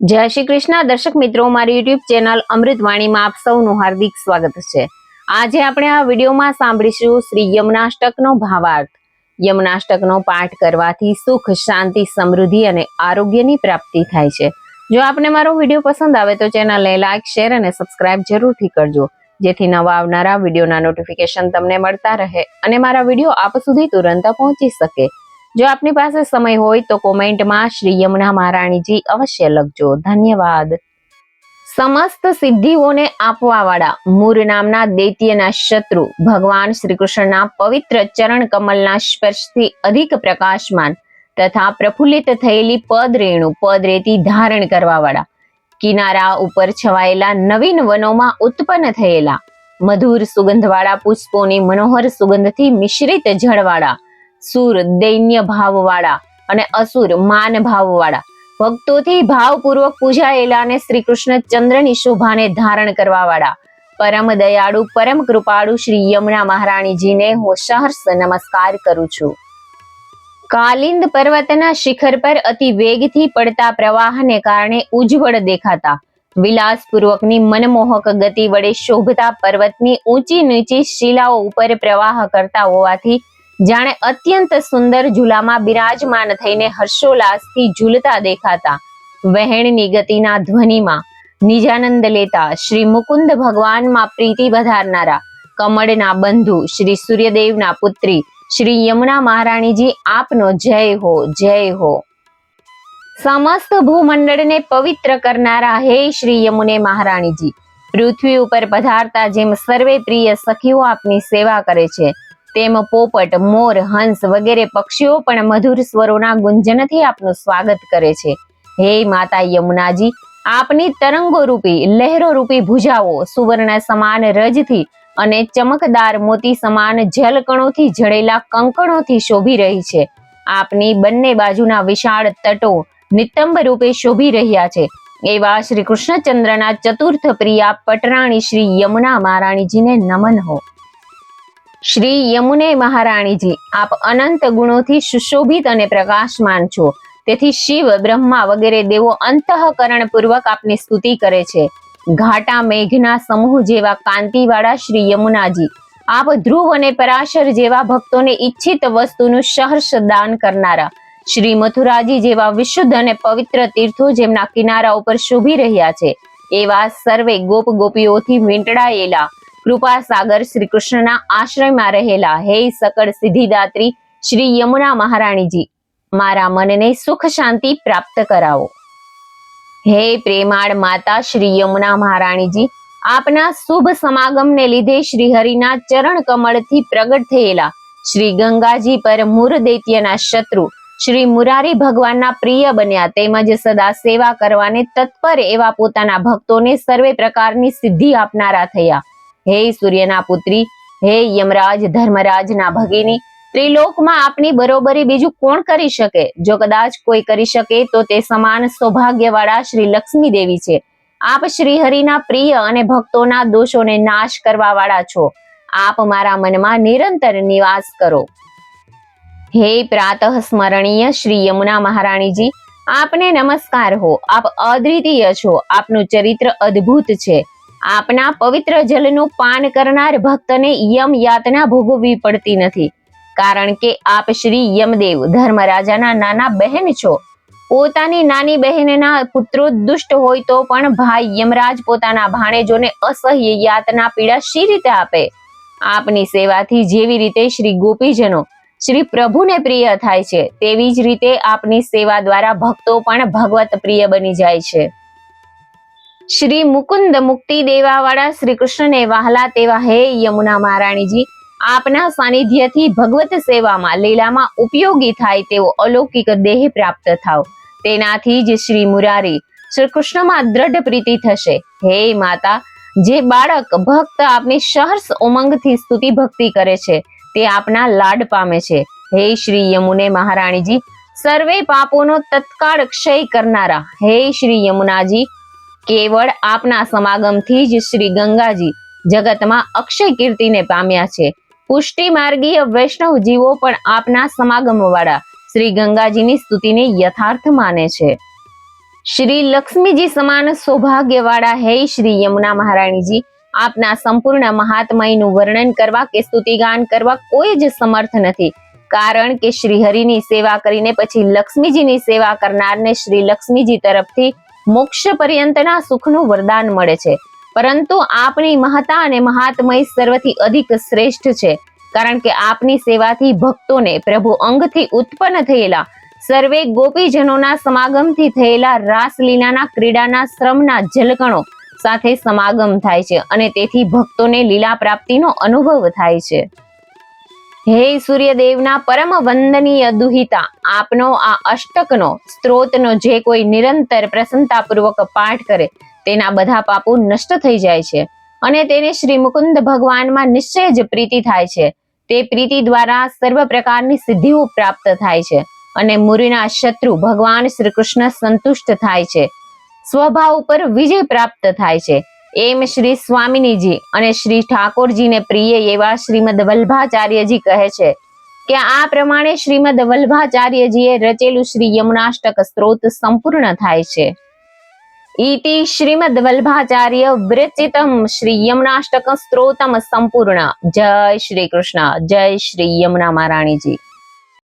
જય શ્રી કૃષ્ણ. દર્શક મિત્રો, મારી યુટ્યુબ ચેનલ અમૃતવાણીમાં આપ સૌનું હાર્દિક સ્વાગત છે. આજે આપણે આ વિડીયોમાં સાંભળીશું શ્રી યમુનાષ્ટકનો ભાવાર્થ. યમુનાષ્ટકનો પાઠ કરવાથી સુખ, શાંતિ, સમૃદ્ધિ અને આરોગ્યની પ્રાપ્તિ થાય છે. જો આપને મારો વીડિયો પસંદ આવે તો ચેનલને લાઇક શેર અને સબસ્ક્રાઇબ જરૂરથી કરજો. જેથી નવા આવનારા વિડીયોના નોટિફિકેશન તમને મળતા રહે અને મારા વીડિયો આપ સુધી તુરંત પહોંચી શકે. જો આપની પાસે સમય હોય તો કોમેન્ટમાં શ્રી યમુના મહારાણીજી અવશ્ય લખજો. ધન્યવાદ. સમસ્ત સિદ્ધિઓને આપવાવાળા, મૂર નામના દૈત્યના શત્રુ, ભગવાન શ્રી કૃષ્ણના પવિત્ર ચરણ કમલના સ્પર્શથી અધિક પ્રકાશમાન તથા પ્રફુલ્લિત થયેલી પદરેણુ પદરેતી ધારણ કરવાવાળા, કિનારા ઉપર છવાયેલા નવીન વનોમાં ઉત્પન્ન થયેલા, મધુર સુગંધવાળા પુષ્પોની મનોહર સુગંધથી મિશ્રિત જળવાળા સુર દૈન્ય ભાવવાળા અને અસુર માન ભાવવાળા ભક્તોથી ભાવપૂર્વક પૂજાયેલા અને શ્રી કૃષ્ણ ચંદ્રની શોભાને ધારણ કરવાવાળા. પરમ દયાળુ, પરમ કૃપાળુ શ્રી યમુના મહારાણીજીને હું સહર્ષ નમસ્કાર કરું છું. કાલિંદ પર્વતના શિખર પર અતિ વેગથી પડતા પ્રવાહને કારણે ઉજ્જવળ દેખાતા. વિલાસપૂર્વકની મનમોહક ગતિ વડે શોભતા પર્વતની ઊંચી નીચી શિલાઓ ઉપર પ્રવાહ કરતા હોવાથી જાણે અત્યંત સુંદર ઝૂલામાં બિરાજમાન થઈને હર્ષોલ્લાસથી ઝૂલતા દેખાતા. વહેણની ગતિના ધ્વનિમાં નિજાનંદ લેતા શ્રી મુકુંદ ભગવાનમાં પ્રીતિ વધારનારા કમળના બંધુ શ્રી સૂર્યદેવના પુત્રી શ્રી યમુના મહારાણીજી આપનો જય હો જય હો. સમસ્ત ભૂમંડળને પવિત્ર કરનારા હે શ્રી યમુને મહારાણીજી. પૃથ્વી ઉપર પધારતા જેમ સર્વે પ્રિય સખીઓ આપની સેવા કરે છે. તેમ પોપટ, મોર, હંસ વગેરે પક્ષીઓ પણ મધુર સ્વરોના ગુંજનથી આપનું સ્વાગત કરે છે. હે માતા યમુનાજી, આપની તરંગો રૂપી લહેરો રૂપી ભુજાઓ સુવર્ણ સમાન રજથી અને ચમકદાર મોતી સમાન જલકણોથી જડેલા કંકણોથી શોભી રહી છે. આપની બંને બાજુના વિશાળ તટો નિતંબ રૂપે શોભી રહ્યા છે. એવા શ્રી કૃષ્ણચંદ્રના ચતુર્થ પ્રિયા પટરાણી શ્રી યમુના મહારાણીજીને નમન હો. શ્રી યમુને મહારાણીજી, આપ અનંત ગુણોથી સુશોભિત અને પ્રકાશમાન છો. તેથી શિવ, બ્રહ્મા વગેરે દેવો અંતઃકરણ પૂર્વક આપની સ્તુતિ કરે છે. ઘાટા મેઘના સમૂહ જેવા કાંતિવાળા શ્રી યમુનાજી, આપ ધ્રુવ અને પરાશર જેવા ભક્તોને ઈચ્છિત વસ્તુનું સહર્ષ દાન કરનારા, શ્રી મથુરાજી જેવા વિશુદ્ધ અને પવિત્ર તીર્થો જેમના કિનારા ઉપર શોભી રહ્યા છે, એવા સર્વે ગોપ ગોપીઓથી વીંટળાયેલા કૃપા સાગર શ્રી કૃષ્ણના આશ્રયમાં રહેલા હે સકળ સિદ્ધિદાત્રી શ્રી યમુના મહારાણીજી, મારા મનને સુખ શાંતિ પ્રાપ્ત કરાવો. હે પ્રેમાળ માતા શ્રી યમુના મહારાણીજી, આપના શુભ સમાગમને લીધે શ્રી હરિના ચરણ કમળથી પ્રગટ થયેલા શ્રી ગંગાજી પર મૂર દૈત્યના શત્રુ શ્રી મુરારી ભગવાનના પ્રિય બન્યા તેમજ સદા સેવા કરવાને તત્પર એવા પોતાના ભક્તોને સર્વે પ્રકારની સિદ્ધિ આપનારા થયા. હે સૂર્યના પુત્રી, હે યમરાજ ધર્મરાજના ભગીની, ત્રિલોકમાં આપની બરોબરી બીજું કોણ કરી શકે? જો કદાચ કોઈ કરી શકે, તો તે સમાન સૌભાગ્યવાળા શ્રી લક્ષ્મી દેવી છે. આપ શ્રી હરિના પ્રિય અને ભક્તોના દોષોને નાશ કરવા વાળા છો. આપ મારા મનમાં નિરંતર નિવાસ કરો. હે પ્રાતઃ સ્મરણીય શ્રી યમુના મહારાણીજી, આપને નમસ્કાર હો. આપ અદ્વિતીય છો. આપનું ચરિત્ર અદ્ભુત છે. આપના પવિત્ર જલનું પાન કરનાર ભક્તને યમ યાતના ભોગવવી પડતી નથી. કારણ કે આપ શ્રી યમદેવ ધર્મરાજાના નાના બહેન છો. પોતાની નાની બહેનના પુત્રો દુષ્ટ હોય તો પણ ભાઈ યમરાજ પોતાના ભાણેજોને અસહ્ય યાતના પીડા શી રીતે આપે? આપની સેવાથી જેવી રીતે શ્રી ગોપીજનો, શ્રી પ્રભુને પ્રિય થાય છે, તેવી જ રીતે આપની સેવા દ્વારા ભક્તો પણ ભગવત પ્રિય બની જાય છે. શ્રી મુકુંદ મુક્તિ દેવાવાળા શ્રી કૃષ્ણને વહાલા તેવા હે યમુના મહારાણીજી. આપના સાનિધ્યથી ભગવત સેવામાં લીલામાં ઉપયોગી થાય તેવો અલૌકિક દેહ પ્રાપ્ત થાવ. તેનાથી જ શ્રી મુરારી શ્રી કૃષ્ણમાં દ્રઢ પ્રીતિ થશે. હે માતા, જે બાળક ભક્ત આપની સહર્ષ ઉમંગથી સ્તુતિ ભક્તિ કરે છે, તે આપના લાડ પામે છે. હે શ્રી યમુને મહારાણીજી, સર્વે પાપોનો તત્કાળ ક્ષય કરનારા. હે શ્રી યમુનાજી કેવળ આપના સમાગમથી જ શ્રી ગંગાજી જગતમાં અક્ષય કીર્તિને પામ્યા છે. પુષ્ટિ માર્ગીય વૈષ્ણવ જીવો પણ આપના સમાગમ વાળા શ્રી ગંગાજીની સ્તુતિને યથાર્થ માને છે. શ્રી લક્ષ્મીજી સમાન સૌભાગ્યવાળા હે શ્રી યમુના મહારાણીજી. આપના સંપૂર્ણ મહાત્મયનું વર્ણન કરવા કે સ્તુતિગાન કરવા કોઈ જ સમર્થ નથી. કારણ કે શ્રી હરિની સેવા કરીને પછી લક્ષ્મીજીની સેવા કરનારને શ્રી લક્ષ્મીજી તરફથી મોક્ષ પર્યંતના સુખનું વરદાન મળે છે. પરંતુ આપની મહતા અને મહાત્મય સર્વથી અધિક શ્રેષ્ઠ છે. કારણ કે આપની સેવાથી ભક્તોને પ્રભુ અંગથી ઉત્પન્ન થયેલા, સર્વે ગોપીજનોના સમાગમથી થયેલા રાસલીલાના ક્રીડાના શ્રમના જલકણો સાથે સમાગમ થાય છે અને તેથી ભક્તોને લીલા પ્રાપ્તિનો અનુભવ થાય છે. હે સૂર્યદેવના પરમ વંદનીય દુહિતા, આપનો આ અષ્ટકનો, સ્ત્રોતનો જે કોઈ નિરંતર પ્રસન્નતાપૂર્વક પાઠ કરે, તેના બધા પાપો નષ્ટ થઈ જાય છે. અને તેને શ્રી મુકુંદ ભગવાનમાં નિશ્ચય જ પ્રીતિ થાય છે. તે પ્રીતિ દ્વારા સર્વ પ્રકારની સિદ્ધિઓ પ્રાપ્ત થાય છે અને મુરીના શત્રુ ભગવાન શ્રી કૃષ્ણ સંતુષ્ટ થાય છે. સ્વભાવ ઉપર વિજય પ્રાપ્ત થાય છે. એમ શ્રી સ્વામિનીજી અને શ્રી ઠાકોરજીને પ્રિય એવા શ્રીમદ વલ્ભાચાર્યજી કહે છે કે આ પ્રમાણે શ્રીમદ વલ્ભાચાર્યજીએ રચેલું શ્રી યમુનાષ્ટક સ્ત્રોત સંપૂર્ણ થાય છે. ઈતિ શ્રીમદ વલ્ભાચાર્ય વિરચિતમ શ્રી યમુનાષ્ટક સ્ત્રોતમ સંપૂર્ણ. જય શ્રી કૃષ્ણ. જય શ્રી યમુના મહારાણીજી.